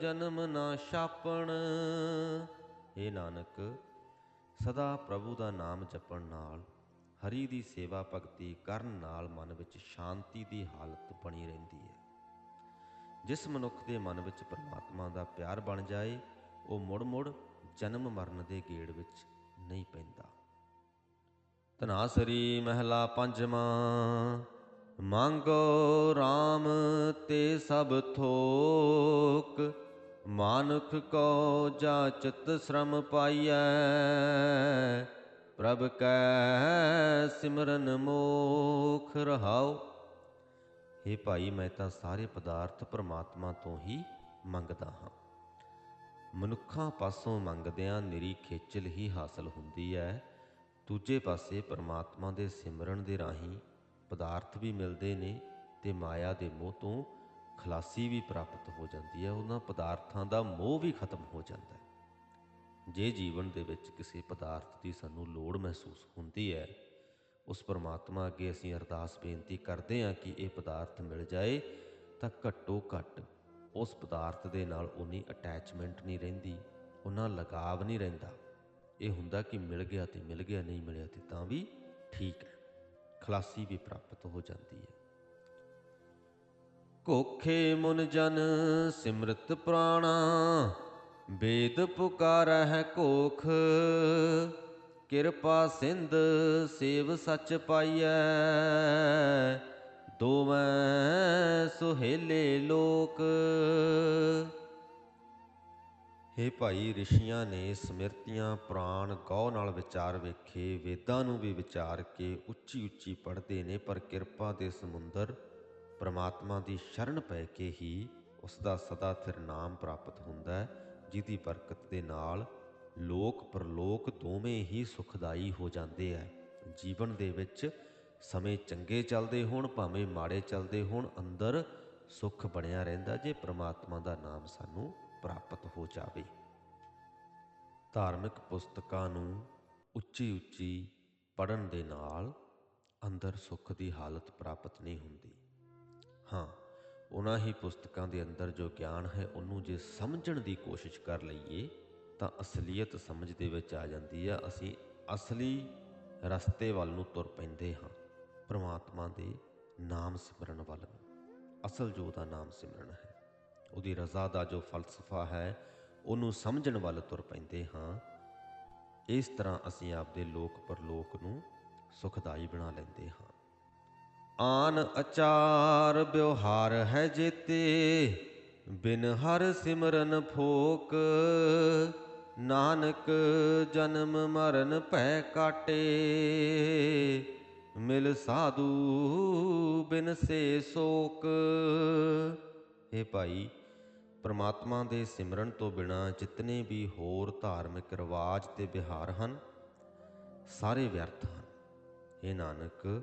ਜਨਮ ਨਾ ਛਾਪਣ। ਇਹ ਨਾਨਕ, ਸਦਾ ਪ੍ਰਭੂ ਦਾ ਨਾਮ ਜਪਣ ਨਾਲ, ਹਰੀ ਦੀ ਸੇਵਾ ਭਗਤੀ ਕਰਨ ਨਾਲ ਮਨ ਵਿੱਚ ਸ਼ਾਂਤੀ ਦੀ ਹਾਲਤ ਬਣੀ ਰਹਿੰਦੀ ਹੈ। ਜਿਸ ਮਨੁੱਖ ਦੇ ਮਨ ਵਿੱਚ ਪਰਮਾਤਮਾ ਦਾ ਪਿਆਰ ਬਣ ਜਾਏ, ਉਹ ਮੁੜ-ਮੁੜ ਜਨਮ ਮਰਨ ਦੇ ਗੇੜ ਵਿੱਚ ਨਹੀਂ ਪੈਂਦਾ। ਤਨਾਸਰੀ ਮਹਿਲਾ ਪੰਜਵਾਂ, ਮੰਗੋ RAM ਤੇ ਸਭ ਥੋਕ, ਮਾਨੁਖ ਕੋ ਜਾ ਚਿਤ ਸ਼ਰਮ ਪਾਈਐ, ਪ੍ਰਭ ਕੈ ਸਿਮਰਨ ਮੋਖ ਰਹਾਓ हे ਭਾਈ, ਮੈਂ ਤਾਂ ਸਾਰੇ ਪਦਾਰਥ ਪ੍ਰਮਾਤਮਾ ਤੋਂ ਹੀ ਮੰਗਦਾ ਹਾਂ। ਮਨੁੱਖਾਂ ਪਾਸੋਂ ਮੰਗਦਿਆਂ ਨਿਰੀ ਖੇਚਲ ਹੀ ਹਾਸਲ ਹੁੰਦੀ ਹੈ ਦੂਜੇ ਪਾਸੇ ਪ੍ਰਮਾਤਮਾ ਦੇ ਸਿਮਰਨ ਦੇ ਰਾਹੀਂ ਪਦਾਰਥ ਵੀ ਮਿਲਦੇ ਨੇ ਤੇ ਮਾਇਆ ਦੇ ਮੋਹ ਤੋਂ ਖਲਾਸੀ ਵੀ ਪ੍ਰਾਪਤ ਹੋ ਜਾਂਦੀ ਹੈ ਉਹਨਾਂ ਪਦਾਰਥਾਂ ਦਾ ਮੋਹ ਵੀ ਖਤਮ ਹੋ ਜਾਂਦਾ ਹੈ ਜੇ ਜੀਵਨ ਦੇ ਵਿੱਚ ਕਿਸੇ ਪਦਾਰਥ ਦੀ ਸਾਨੂੰ ਲੋੜ ਮਹਿਸੂਸ ਹੁੰਦੀ ਹੈ ਉਸ ਪਰਮਾਤਮਾ ਅੱਗੇ ਅਸੀਂ ਅਰਦਾਸ ਬੇਨਤੀ ਕਰਦੇ ਹਾਂ ਕਿ ਇਹ ਪਦਾਰਥ ਮਿਲ ਜਾਏ ਤਾਂ ਘੱਟੋ ਘੱਟ ਉਸ ਪਦਾਰਥ ਦੇ ਨਾਲ ਉਨੀ ਅਟੈਚਮੈਂਟ ਨਹੀਂ ਰਹਿੰਦੀ ਉਹਨਾਂ ਲਗਾਵ ਨਹੀਂ ਰਹਿੰਦਾ। ਇਹ ਹੁੰਦਾ ਕਿ ਮਿਲ ਗਿਆ ਤੇ ਮਿਲ ਗਿਆ, ਨਹੀਂ ਮਿਲਿਆ ਤੇ ਤਾਂ ਵੀ ਠੀਕ ਹੈ। ਖਲਾਸੀ ਵੀ ਪ੍ਰਾਪਤ ਹੋ ਜਾਂਦੀ ਹੈ। ਕੋਖੇ ਮੁਨ ਜਨ ਸਿਮਰਤ ਪ੍ਰਾਣਾ ਵੇਦ ਪੁਕਾਰਹਿ ਕੋਖ ਕਿਰਪਾ ਸਿੰਧ ਸੇਵ ਸੱਚ ਪਾਈਐ। ਦੋਵੇਂ ਸੁਹੇਲੇ ਲੋਕ। ਹੇ ਭਾਈ ਰਿਸ਼ੀਆਂ ਨੇ ਸਮਿਰਤੀਆਂ ਪ੍ਰਾਣ ਗਉ ਨਾਲ ਵਿਚਾਰ ਵੇਖੇ, ਵੇਦਾਂ ਨੂੰ ਵੀ ਵਿਚਾਰ ਕੇ ਉੱਚੀ ਉੱਚੀ ਪੜ੍ਹਦੇ ਨੇ, ਪਰ ਕਿਰਪਾ ਦੇ ਸਮੁੰਦਰ ਪ੍ਰਮਾਤਮਾ ਦੀ ਸ਼ਰਨ ਪੈ ਕੇ ਹੀ ਉਸ ਦਾ ਸਦਾ ਥਿਰ ਨਾਮ ਪ੍ਰਾਪਤ ਹੁੰਦਾ ਹੈ, ਜਿਹਦੀ ਬਰਕਤ ਦੇ ਨਾਲ ਲੋਕ ਪਰਲੋਕ ਦੋਵੇਂ ਹੀ ਸੁਖਦਾਈ ਹੋ ਜਾਂਦੇ ਹੈ ਜੀਵਨ ਦੇ ਵਿੱਚ ਸਮੇਂ ਚੰਗੇ ਚੱਲਦੇ ਹੋਣ, ਭਾਵੇਂ ਮਾੜੇ ਚੱਲਦੇ ਹੋਣ, ਅੰਦਰ ਸੁੱਖ ਬਣਿਆ ਰਹਿੰਦਾ ਜੇ ਪ੍ਰਮਾਤਮਾ ਦਾ ਨਾਮ ਸਾਨੂੰ ਪ੍ਰਾਪਤ ਹੋ ਜਾਵੇ। ਧਾਰਮਿਕ ਪੁਸਤਕਾਂ ਨੂੰ ਉੱਚੀ ਉੱਚੀ ਪੜਨ ਦੇ ਨਾਲ ਅੰਦਰ ਸੁੱਖ ਦੀ ਹਾਲਤ ਪ੍ਰਾਪਤ ਨਹੀਂ ਹੁੰਦੀ। ਹਾਂ, ਉਹਨਾਂ ਹੀ ਪੁਸਤਕਾਂ ਦੇ ਅੰਦਰ ਜੋ ਗਿਆਨ ਹੈ, ਉਹਨੂੰ ਜੇ ਸਮਝਣ ਦੀ ਕੋਸ਼ਿਸ਼ ਕਰ ਲਈਏ ਤਾਂ ਅਸਲੀਅਤ ਸਮਝ ਦੇ ਵਿੱਚ ਆ ਜਾਂਦੀ ਆ। ਅਸੀਂ ਅਸਲੀ ਰਸਤੇ ਵੱਲ ਨੂੰ ਤੁਰ ਪੈਂਦੇ ਹਾਂ, ਪ੍ਰਮਾਤਮਾ ਦੇ ਨਾਮ ਸਿਮਰਨ ਵੱਲ ਨੂੰ। ਅਸਲ ਜੋ ਦਾ ਨਾਮ ਸਿਮਰਨ ਹੈ, ਉਹਦੀ ਰਜ਼ਾ ਦਾ ਜੋ ਫਲਸਫਾ ਹੈ, ਉਹਨੂੰ ਸਮਝਣ ਵੱਲ ਤੁਰ ਪੈਂਦੇ ਹਾਂ। ਇਸ ਤਰ੍ਹਾਂ ਅਸੀਂ ਆਪਦੇ ਲੋਕ ਪਰਲੋਕ ਨੂੰ ਸੁਖਦਾਈ ਬਣਾ ਲੈਂਦੇ ਹਾਂ। ਆਨ ਅਚਾਰ ਵਿਵਹਾਰ ਹੈ ਜੇਤੇ, ਬਿਨ ਹਰ ਸਿਮਰਨ ਫੋਕ ਨਾਨਕ ਜਨਮ ਮਰਨ ਭੈ ਕਾਟੇ, ਮਿਲ ਸਾਧੂ ਬਿਨ ਸੇ ਸੋਕ। ਇਹ ਭਾਈ, ਪ੍ਰਮਾਤਮਾ ਦੇ ਸਿਮਰਨ ਤੋਂ ਬਿਨਾ ਜਿਤਨੇ ਵੀ ਹੋਰ ਧਾਰਮਿਕ ਰਿਵਾਜ ਤੇ ਵਿਹਾਰ ਹਨ, ਸਾਰੇ ਵਿਅਰਥ ਹਨ। ਇਹ ਨਾਨਕ,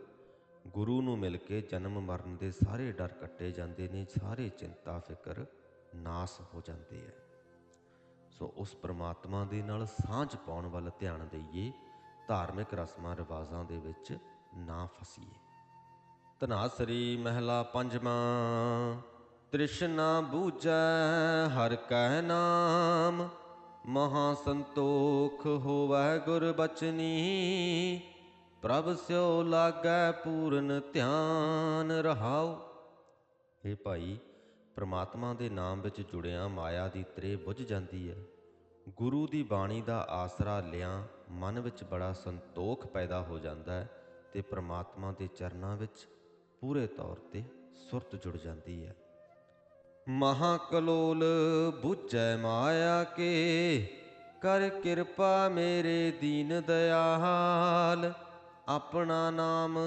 ਗੁਰੂ ਨੂੰ ਮਿਲ ਕੇ ਜਨਮ ਮਰਨ ਦੇ ਸਾਰੇ ਡਰ ਕੱਟੇ ਜਾਂਦੇ ਨੇ, ਸਾਰੇ ਚਿੰਤਾ, ਫਿਕਰ ਨਾਸ ਹੋ ਜਾਂਦੇ ਹੈ ਸੋ ਉਸ ਪ੍ਰਮਾਤਮਾ ਦੇ ਨਾਲ ਸਾਂਝ ਪਾਉਣ ਵੱਲ ਧਿਆਨ ਦੇਈਏ, ਧਾਰਮਿਕ ਰਸਮਾਂ ਰਿਵਾਜ਼ਾਂ ਦੇ ਵਿੱਚ ਨਾ ਫਸੀਏ। ਤਨਾਸਰੀ ਮਹਿਲਾ ਪੰਜਵਾਂ, ਤ੍ਰਿਸ਼ਨਾ ਬੂਝੈ ਹਰ ਕਹਿ ਨਾਮ, ਮਹਾ ਸੰਤੋਖ ਹੋਵੈ ਗੁਰ ਬਚਨੀ, ਪ੍ਰਭ ਸਿਓ ਲਾਗੈ ਪੂਰਨ ਧਿਆਨ ਰਹਾਉ। ਇਹ ਭਾਈ ਪ੍ਰਮਾਤਮਾ ਦੇ ਨਾਮ ਵਿੱਚ ਜੁੜਿਆ ਮਾਇਆ ਦੀ ਤ੍ਰੇ ਬੁੱਝ ਜਾਂਦੀ ਹੈ। ਗੁਰੂ ਦੀ ਬਾਣੀ ਦਾ ਆਸਰਾ ਲਿਆਂ ਮਨ ਵਿੱਚ ਬੜਾ ਸੰਤੋਖ ਪੈਦਾ ਹੋ ਜਾਂਦਾ ਹੈ ਤੇ ਪ੍ਰਮਾਤਮਾ ਦੇ ਚਰਨਾਂ ਵਿੱਚ ਪੂਰੇ ਤੌਰ ਤੇ ਸੁਰਤ ਜੁੜ ਜਾਂਦੀ ਹੈ। ਮਹਾ ਕਲੋਲ ਬੁੱਝੈ ਮਾਇਆ ਕੇ, ਕਰ ਕਿਰਪਾ ਮੇਰੇ ਦੀਨ ਦਇਆਲ, ਆਪਣਾ ਨਾਮ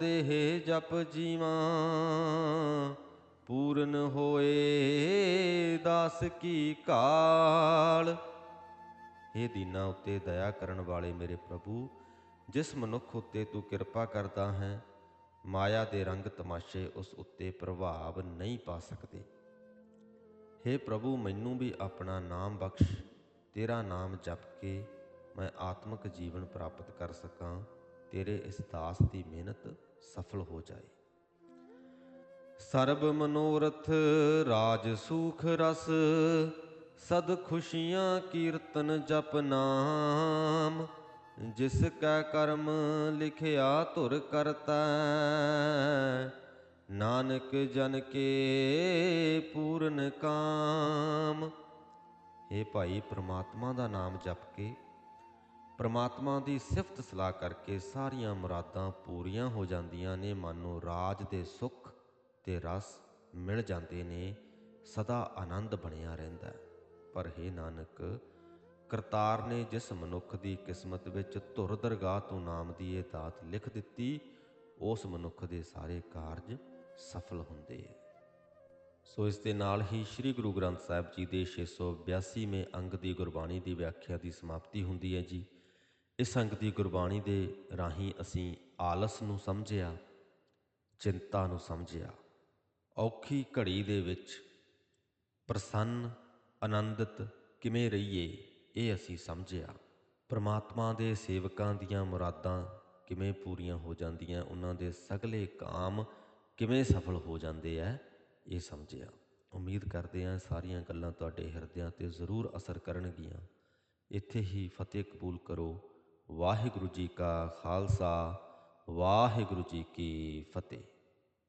ਦੇਹ ਜਪ ਜੀਵਾਂ। ਪੂਰਨ ਹੋਏ, ਦਾਸ ਕੀ ਕਾਲ? ਇਹ ਦੀਨਾ ਉੱਤੇ ਦਇਆ ਕਰਨ ਵਾਲੇ ਮੇਰੇ ਪ੍ਰਭੂ, ਜਿਸ ਮਨੁੱਖ ਉੱਤੇ ਤੂੰ ਕਿਰਪਾ ਕਰਦਾ ਹੈ, ਮਾਇਆ ਦੇ ਰੰਗ ਤਮਾਸ਼ੇ ਉਸ ਉੱਤੇ ਪ੍ਰਭਾਵ ਨਹੀਂ ਪਾ ਸਕਦੇ। हे ਪ੍ਰਭੂ, ਮੈਨੂੰ ਵੀ ਆਪਣਾ ਨਾਮ ਬਖਸ਼, ਤੇਰਾ ਨਾਮ ਜਪ ਕੇ ਮੈਂ ਆਤਮਿਕ ਜੀਵਨ ਪ੍ਰਾਪਤ ਕਰ ਸਕਾਂ, ਤੇਰੇ ਇਸ ਦਾਸ ਦੀ ਮਿਹਨਤ ਸਫਲ ਹੋ ਜਾਏ। ਸਰਬ ਮਨੋਰਥ ਰਾਜ ਸੂਖ ਰਸ, ਸਦ ਖੁਸ਼ੀਆਂ ਕੀਰਤਨ ਜਪ ਨਾਮ, ਜਿਸ ਕੈ ਕਰਮ ਲਿਖਿਆ ਧੁਰ ਕਰਤਾ, ਨਾਨਕ ਜਨ ਕੇ ਪੂਰਨ ਕਾਮ। ਇਹ ਭਾਈ, ਪ੍ਰਮਾਤਮਾ ਦਾ ਨਾਮ ਜਪ ਕੇ, ਪ੍ਰਮਾਤਮਾ ਦੀ ਸਿਫਤ ਸਲਾਹ ਕਰਕੇ ਸਾਰੀਆਂ ਮੁਰਾਦਾਂ ਪੂਰੀਆਂ ਹੋ ਜਾਂਦੀਆਂ ਨੇ, ਮਨ ਨੂੰ ਰਾਜ ਦੇ ਸੁੱਖ ਤੇ ਰਸ ਮਿਲ ਜਾਂਦੇ ਨੇ, ਸਦਾ ਆਨੰਦ ਬਣਿਆ ਰਹਿੰਦਾ ਪਰ ਹੈ ਨਾਨਕ, ਕਰਤਾਰ ਨੇ ਜਿਸ ਮਨੁੱਖ ਦੀ ਕਿਸਮਤ ਵਿੱਚ ਧੁਰ ਦਰਗਾਹ ਤੋਂ ਨਾਮ ਦੀ ਇਹ ਦਾਤ ਲਿਖ ਦਿੱਤੀ, ਉਸ ਮਨੁੱਖ ਦੇ ਸਾਰੇ ਕਾਰਜ ਸਫਲ ਹੁੰਦੇ ਹੈ। ਸੋ ਇਸ ਦੇ ਨਾਲ ਹੀ ਸ੍ਰੀ ਗੁਰੂ ਗ੍ਰੰਥ ਸਾਹਿਬ ਜੀ ਦੇ 682ਵੇਂ ਅੰਗ ਦੀ ਗੁਰਬਾਣੀ ਦੀ ਵਿਆਖਿਆ ਦੀ ਸਮਾਪਤੀ ਹੁੰਦੀ ਹੈ ਜੀ। ਇਸ ਅੰਗ ਦੀ ਗੁਰਬਾਣੀ ਦੇ ਰਾਹੀਂ ਅਸੀਂ ਆਲਸ ਨੂੰ ਸਮਝਿਆ, ਚਿੰਤਾ ਨੂੰ ਸਮਝਿਆ ਔਖੀ ਘੜੀ ਦੇ ਵਿੱਚ ਪ੍ਰਸੰਨ, ਆਨੰਦਿਤ ਕਿਵੇਂ ਰਹੀਏ, ਇਹ ਅਸੀਂ ਸਮਝਿਆ। ਪ੍ਰਮਾਤਮਾ ਦੇ ਸੇਵਕਾਂ ਦੀਆਂ ਮੁਰਾਦਾਂ ਕਿਵੇਂ ਪੂਰੀਆਂ ਹੋ ਜਾਂਦੀਆਂ, ਉਹਨਾਂ ਦੇ ਸਗਲੇ ਕਾਮ ਕਿਵੇਂ ਸਫਲ ਹੋ ਜਾਂਦੇ ਆ ਇਹ ਸਮਝਿਆ। ਉਮੀਦ ਕਰਦੇ ਹਾਂ ਸਾਰੀਆਂ ਗੱਲਾਂ ਤੁਹਾਡੇ ਹਿਰਦਿਆਂ ਤੇ ਜ਼ਰੂਰ ਅਸਰ ਕਰਨਗੀਆਂ। ਇੱਥੇ ਹੀ ਫਤਿਹ ਕਬੂਲ ਕਰੋ। ਵਾਹਿਗੁਰੂ ਜੀ ਕਾ ਖਾਲਸਾ, ਵਾਹਿਗੁਰੂ ਜੀ ਕੀ ਫਤਿਹ।